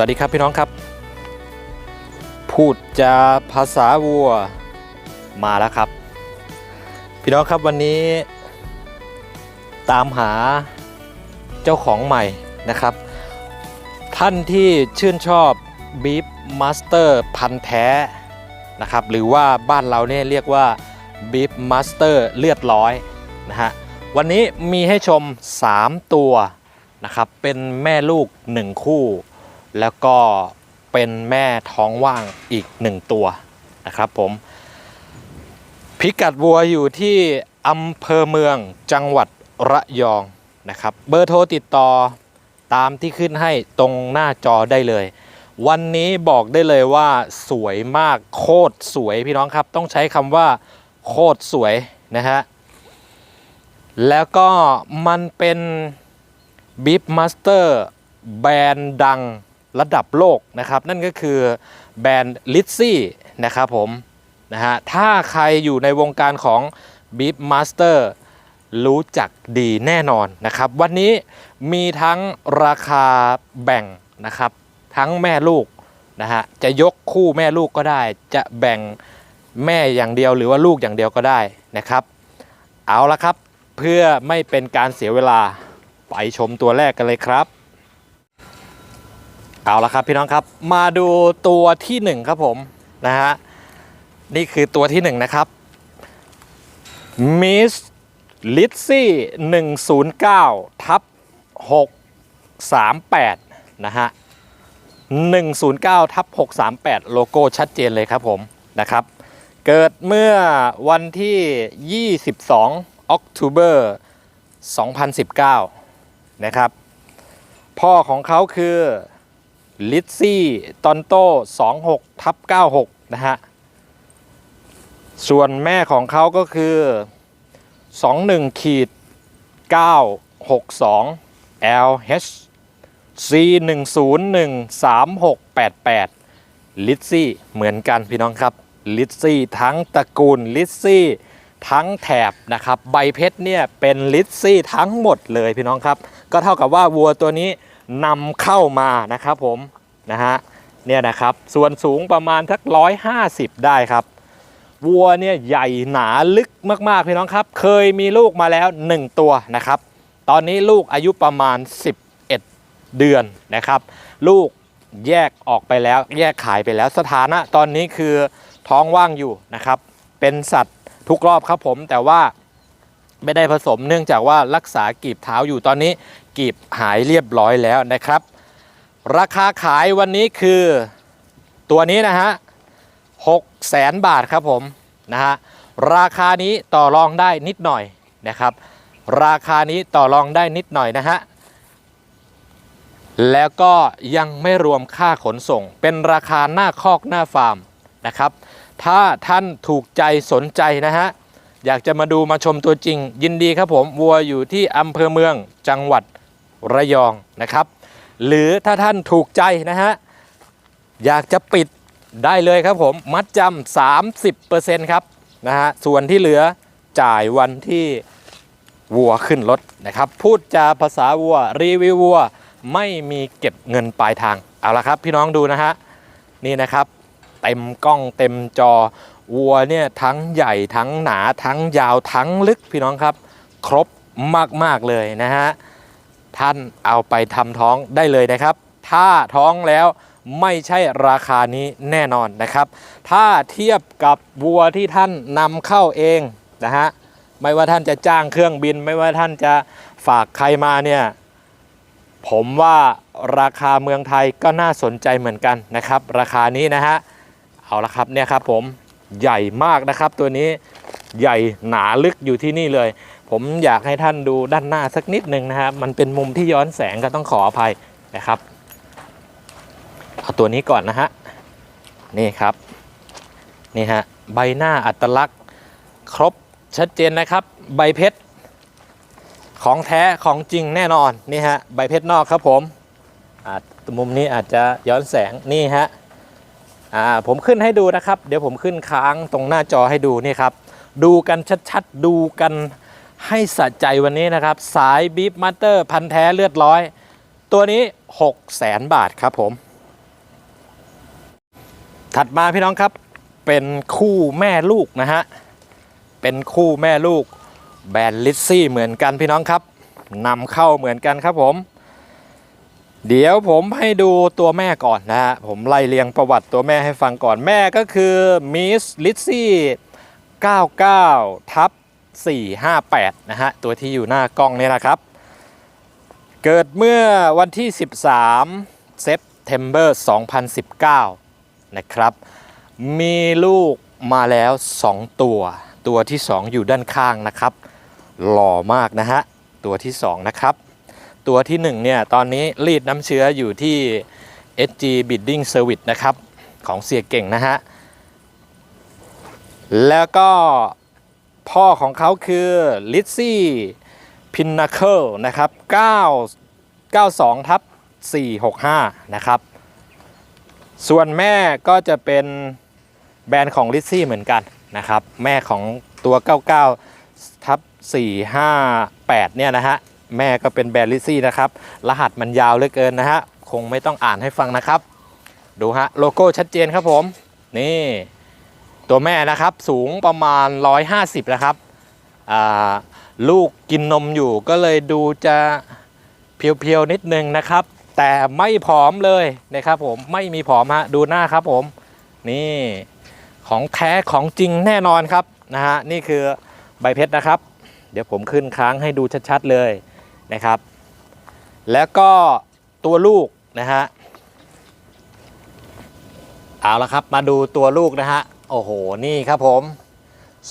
วัสดีครับพี่น้องครับ พูดจาภาษาวัวมาแล้วครับ พี่น้องครับวันนี้ ตามหาเจ้าของใหม่นะครับ ท่านที่ชื่นชอบบีฟมาสเตอร์พันแท้นะครับ หรือว่าบ้านเราเนี่ยเรียกว่าบีฟมาสเตอร์เลือดร้อยนะฮะวันนี้มีให้ชม 3 ตัวนะครับ เป็นแม่ลูก 1 คู่ แล้วก็เป็นแม่ท้องว่างอีก1ตัวนะครับผม พิกัดวัวอยู่ที่อำเภอเมืองจังหวัดระยองนะครับ เบอร์โทรติดต่อตามที่ขึ้นให้ตรงหน้าจอได้เลย วันนี้บอกได้เลยว่าสวยมากโคตรสวยพี่น้องครับ ต้องใช้คำว่าโคตรสวยนะฮะ แล้วก็มันเป็นบิฟมาสเตอร์แบรนด์ดัง ระดับโลกนะครับ นั่นก็คือแบรนด์ลิซซี่นะครับผมนะฮะถ้าใครอยู่ในวงการของ Beef Master รู้จักดีแน่นอนนะครับ วันนี้มีทั้งราคาแบ่งนะครับ ทั้งแม่ลูกนะฮะจะยกคู่แม่ลูกก็ได้ จะแบ่งแม่อย่างเดียวหรือว่าลูกอย่างเดียวก็ได้นะครับ เอาละครับเพื่อไม่เป็นการเสียเวลาไปชมตัวแรกกันเลยครับ เอาละครับพี่น้องครับมาดูตัวที่หนึ่งครับผมนะฮะนี่คือตัวที่หนึ่งนะครับมิสลิซซี่109ทับ638นะฮะ109ทับ638โลโก้ชัดเจนเลยครับผมนะครับ เกิดเมื่อวันที่22ออกตูเบอร์2019นะครับ พ่อของเขาคือ ลิซซี่ตอนโต้26ทับ96 นะฮะ ส่วนแม่ของเขาก็คือ 21ขีด962 LH C 1 0 1 3 6 8 8ลิซซี่เหมือนกันพี่น้องครับลิซซี่ทั้งตระกูลลิซซี่ทั้งแถบนะครับ ใบเพชรเนี่ยเป็นลิซซี่ทั้งหมดเลยพี่น้องครับ ก็เท่ากับว่าวัวตัวนี้ นำเข้ามานะครับผมนะฮะเนี่ยนะครับส่วนสูงประมาณทัก150ได้ครับ วัวเนี่ยใหญ่หนาลึกมากๆพี่น้องครับ เคยมีลูกมาแล้ว 1 ตัวนะครับ ตอนนี้ลูกอายุประมาณ 11 เดือนนะครับ ลูกแยกออกไปแล้วแยกขายไปแล้วสถานะตอนนี้คือท้องว่างอยู่นะครับ เป็นสัตว์ทุกรอบครับผมแต่ว่าไม่ได้ผสมเนื่องจากว่ารักษากีบเท้าอยู่ตอนนี้ กีบหายเรียบร้อยแล้วนะครับ ราคาขายวันนี้คือตัวนี้นะฮะ6แสนบาทครับผมนะฮะราคานี้ต่อรองได้นิดหน่อยนะครับ ราคานี้ต่อรองได้นิดหน่อยนะฮะแล้วก็ยังไม่รวมค่าขนส่ง เป็นราคาหน้าคอกหน้าฟาร์มนะครับ ถ้าท่านถูกใจสนใจนะฮะอยากจะมาดูมาชมตัวจริง ยินดีครับผมวัวอยู่ที่อำเภอเมืองจังหวัด ระยองนะครับ หรือถ้าท่านถูกใจนะฮะอยากจะปิดได้เลยครับผมมัดจำ30%ครับนะฮะส่วนที่เหลือจ่ายวันที่วัวขึ้นรถนะครับ พูดจาภาษาวัวรีวิววัวไม่มีเก็บเงินปลายทางเอาละครับพี่น้องดูนะฮะนี่นะครับ เต็มกล้องเต็มจอวัวเนี่ยทั้งใหญ่ทั้งหนาทั้งยาวทั้งลึกพี่น้องครับ ครบมาก ๆ เลยนะฮะ ท่านเอาไปทำท้องได้เลยนะครับ ถ้าท้องแล้วไม่ใช่ราคานี้แน่นอนนะครับ ถ้าเทียบกับวัวที่ท่านนำเข้าเองนะฮะไม่ว่าท่านจะจ้างเครื่องบิน ไม่ว่าท่านจะฝากใครมาเนี่ยผมว่าราคาเมืองไทยก็น่าสนใจเหมือนกันนะครับ ราคานี้นะฮะเอาละครับเนี่ยครับผมใหญ่มากนะครับตัวนี้ใหญ่หนาลึกอยู่ที่นี่เลย ผมอยากให้ท่านดูด้านหน้าสักนิดหนึ่งนะครับ มันเป็นมุมที่ย้อนแสงก็ต้องขออภัยนะครับเอาตัวนี้ก่อนนะฮะนี่ครับนี่ฮะใบหน้าอัตลักษณ์ครบชัดเจนนะครับ ใบเพชรของแท้ของจริงแน่นอนนี่ฮะใบเพชรนอกครับผมมุมนี้อาจจะย้อนแสงนี่ฮะผมขึ้นให้ดูนะครับ เดี๋ยวผมขึ้นค้างตรงหน้าจอให้ดูนี่ครับ ดูกันชัดๆ ดูกัน ให้สะใจวันนี้นะครับ สายบีฟมาสเตอร์พันแท้เลือดร้อย ตัวนี้6 0 0แสนบาทครับผม ถัดมาพี่น้องครับ เป็นคู่แม่ลูกนะฮะ เป็นคู่แม่ลูก แบรนด์ลิซซี่เหมือนกันพี่น้องครับนำเข้าเหมือนกันครับผม เดี๋ยวผมให้ดูตัวแม่ก่อนนะฮะ ผมไล่เรียงประวัติตัวแม่ให้ฟังก่อนแม่ก็คือมิสลิซซี่99ทับ 458 นะฮะ ตัวที่อยู่หน้ากล้องนี่นะครับ เกิดเมื่อวันที่ 13 เซปเทมเบอร์ 2019 นะครับ มีลูกมาแล้ว 2 ตัว ตัวที่ 2 อยู่ด้านข้างนะครับ หล่อมากนะฮะ ตัวที่ 2 นะครับ ตัวที่ 1 เนี่ย ตอนนี้รีดน้ำเชื้ออยู่ที่ SG Bidding Service นะครับ ของเสียเก่งนะฮะ แล้วก็ พ่อของเขาคือลิซซี่พินนาเคิลนะครับ9 92ทับ465 นะครับ ส่วนแม่ก็จะเป็นแบรนด์ของลิซซี่เหมือนกันนะครับ แม่ของตัว 99ทับ458 เนี่ยนะฮะ แม่ก็เป็นแบรนด์ลิซซี่นะครับ รหัสมันยาวเหลือเกินนะฮะ คงไม่ต้องอ่านให้ฟังนะครับ ดูฮะ โลโก้ชัดเจนครับผม นี่ ตัวแม่นะครับสูงประมาณ 150 นะครับลูกกินนมอยู่ก็เลยดูจะเพียวๆนิดนึงนะครับ แต่ไม่ผอมเลยนะครับ ผมไม่มีผอมฮะดูหน้าครับผมนี่ของแท้ของจริงแน่นอนครับนะฮะนี่คือใบเพชรนะครับ เดี๋ยวผมขึ้นค้างให้ดูชัดๆเลยนะครับ แล้วก็ตัวลูกนะฮะเอาละครับมาดูตัวลูกนะฮะ โอ้โห นี่ครับผม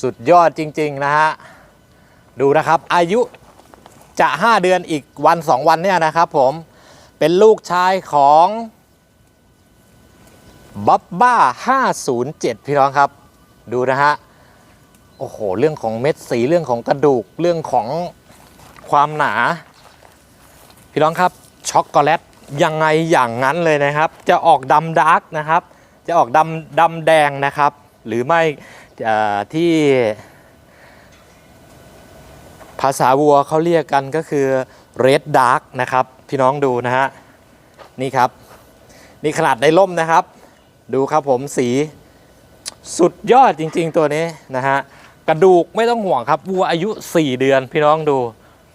สุดยอดจริง ๆ นะฮะ ดูนะครับ อายุจะ 5 เดือนอีกวัน 2 วันเนี่ยนะครับผม เป็นลูกชายของบับบ้า 507 พี่น้องครับ ดูนะฮะ โอ้โห เรื่องของเม็ดสีเรื่องของกระดูกเรื่องของความหนา พี่น้องครับ ช็อกโกแลตยังไงอย่างนั้นเลยนะครับ จะออกดำดาร์กนะครับ จะออกดำดำแดงนะครับ หรือไม่ที่ภาษาวัวเขาเรียกกันก็คือ red dark นะครับ พี่น้องดูนะฮะ นี่ครับ นี่ขนาดในร่มนะครับ ดูครับผมสีสุดยอดจริง ๆ ตัวนี้นะฮะ กระดูกไม่ต้องห่วงครับ วัวอายุ 4 เดือนพี่น้องดู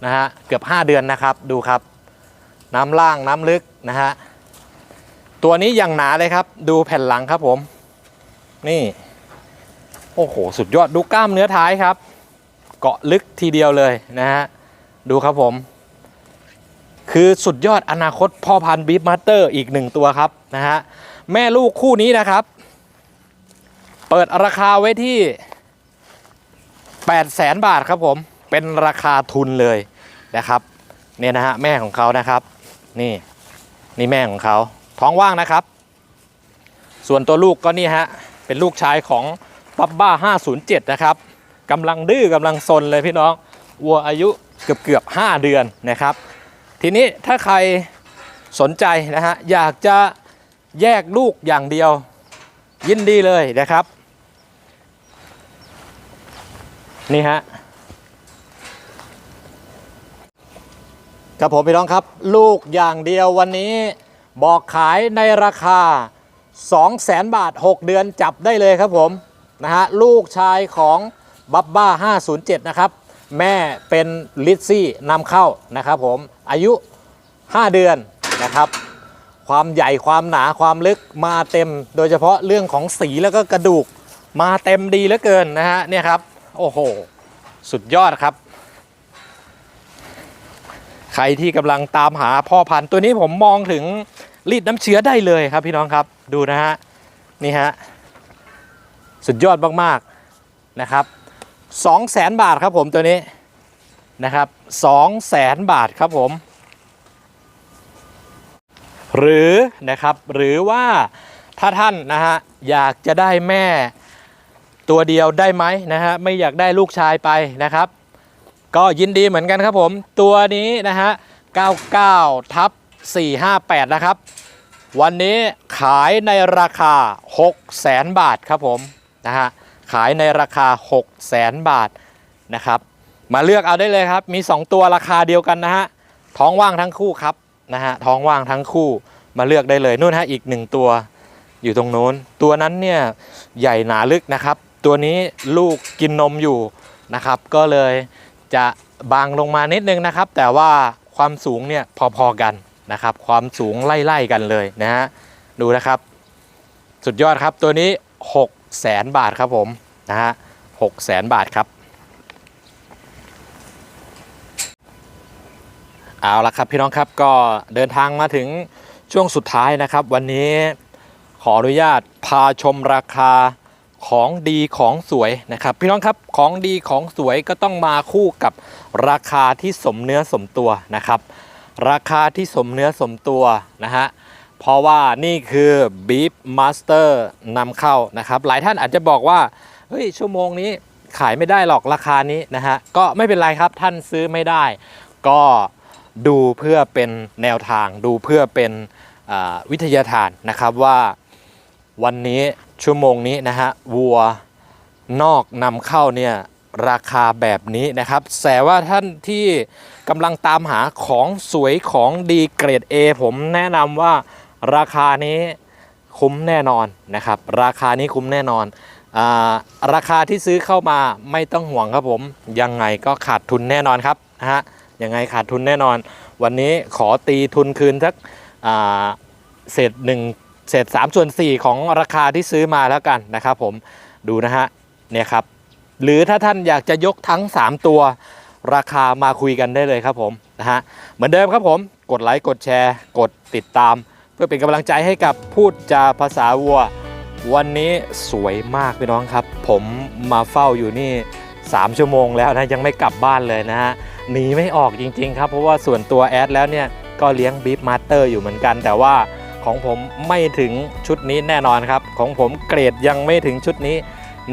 นะฮะ เกือบ 5 เดือนนะครับ ดูครับ น้ำล่างน้ำลึกนะฮะ ตัวนี้อย่างหนาเลยครับ ดูแผ่นหลังครับผม นี่ โอ้โห สุดยอดดูกล้ามเนื้อท้ายครับ เกาะลึกทีเดียวเลยนะฮะ ดูครับผม คือสุดยอดอนาคตพ่อพันธุ์บีฟมาสเตอร์อีกหนึ่งตัวครับนะฮะ แม่ลูกคู่นี้นะครับ เปิดราคาไว้ที่8 0 0แสนบาทครับผม เป็นราคาทุนเลยนะครับ เนี่ยนะฮะแม่ของเขานะครับ นี่นี่แม่ของเขาท้องว่างนะครับ ส่วนตัวลูกก็นี่ฮะเป็นลูกชายของ ปับบ้า 507 นะครับกำลังดื้อกำลังซนเลยพี่น้องวัวอายุเกือบเกือบ5เดือนนะครับ ทีนี้ถ้าใครสนใจนะฮะอยากจะแยกลูกอย่างเดียวยินดีเลยนะครับ นี่ฮะครับผมพี่น้องครับ ลูกอย่างเดียววันนี้บอกขายในราคา 200,000 บาท 6 เดือนจับได้เลยครับผม นะฮะลูกชายของบับบ้า 507 นะครับ แม่เป็นลิซซี่นำเข้านะครับผมอายุ 5 เดือนนะครับ ความใหญ่ความหนาความลึกมาเต็ม โดยเฉพาะเรื่องของสีแล้วก็กระดูกมาเต็มดีเหลือเกินนะฮะเนี่ยครับ โอ้โห สุดยอดครับ ใครที่กำลังตามหาพ่อพันธุ์ตัวนี้ผมมองถึงรีดน้ำเชื้อได้เลยครับพี่น้องครับดูนะฮะนี่ฮะ สุดยอดมากๆนะครับ2 0 0แสนบาทครับผมตัวนี้นะครับ2 0 0แสนบาทครับผม หรือนะครับหรือว่าถ้าท่านนะฮะอยากจะได้แม่ตัวเดียวได้ไหมนะฮะไม่อยากได้ลูกชายไปนะครับ ก็ยินดีเหมือนกันครับผม ตัวนี้นะฮะ 99ทับ458 นะครับ วันนี้ขายในราคา6แสนบาทครับผม นะฮะขายในราคา6แสนบาทนะครับมาเลือกเอาได้เลยครับ มี 2 ตัวราคาเดียวกันนะฮะท้องว่างทั้งคู่ครับนะฮะท้องว่างทั้งคู่มาเลือกได้เลยนู่นฮะอีกหนึ่งตัวอยู่ตรงโน้น ตัวนั้นเนี่ยใหญ่หนาลึกนะครับ ตัวนี้ลูกกินนมอยู่นะครับ ก็เลยจะบางลงมานิดนึงนะครับ แต่ว่าความสูงเนี่ยพอๆกันนะครับ ความสูงไล่ๆกันเลยนะฮะดูนะครับ สุดยอดครับตัวนี้ 6 แสนบาทครับผมนะฮะหกแสนบาทครับเอาละครับพี่น้องครับก็เดินทางมาถึงช่วงสุดท้ายนะครับ วันนี้ขออนุญาตพาชมราคาของดีของสวยนะครับ พี่น้องครับของดีของสวยก็ต้องมาคู่กับราคาที่สมเนื้อสมตัวนะครับ ราคาที่สมเนื้อสมตัวนะฮะ เพราะว่านี่คือ Beef Master นำเข้านะครับ หลายท่านอาจจะบอกว่า เฮ้ย ชั่วโมงนี้ขายไม่ได้หรอกราคานี้นะฮะ ก็ไม่เป็นไรครับท่านซื้อไม่ได้ ก็ดูเพื่อเป็นแนวทาง ดูเพื่อเป็นวิทยาทานนะครับว่าวันนี้ชั่วโมงนี้นะฮะวัวนอกนำเข้าเนี่ยราคาแบบนี้นะครับ แต่ว่าท่านที่กำลังตามหาของสวยของดีเกรด A ผมแนะนำว่า ราคานี้คุ้มแน่นอนนะครับ ราคานี้คุ้มแน่นอนอราคาที่ซื้อเข้ามาไม่ต้องห่วงครับผม ยังไงก็ขาดทุนแน่นอนครับนะฮะยังไงขาดทุนแน่นอน วันนี้ขอตีทุนคืนสักเศษหนึ่งเศษ3ส่วน4ของราคาที่ซื้อมาแล้วกันนะครับผมดูนะฮะเนี่ยครับหรือถ้าท่านอยากจะยกทั้ง 3 ตัว ราคามาคุยกันได้เลยครับผมนะฮะเหมือนเดิมครับผมกดไลค์กดแชร์ กดติดตาม เพื่อเป็นกำลังใจให้กับพูดจาภาษาวัว วันนี้สวยมากพี่น้องครับ ผมมาเฝ้าอยู่นี่ 3 ชั่วโมงแล้วนะยังไม่กลับบ้านเลยนะฮะหนีไม่ออกจริงๆครับ เพราะว่าส่วนตัวแอดแล้วเนี่ยก็เลี้ยงบีฟมาสเตอร์อยู่เหมือนกัน แต่ว่าของผมไม่ถึงชุดนี้แน่นอนครับ ของผมเกรดยังไม่ถึงชุดนี้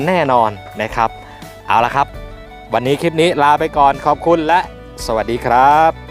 แน่นอนนะครับ เอาละครับ วันนี้คลิปนี้ลาไปก่อนขอบคุณและสวัสดีครับ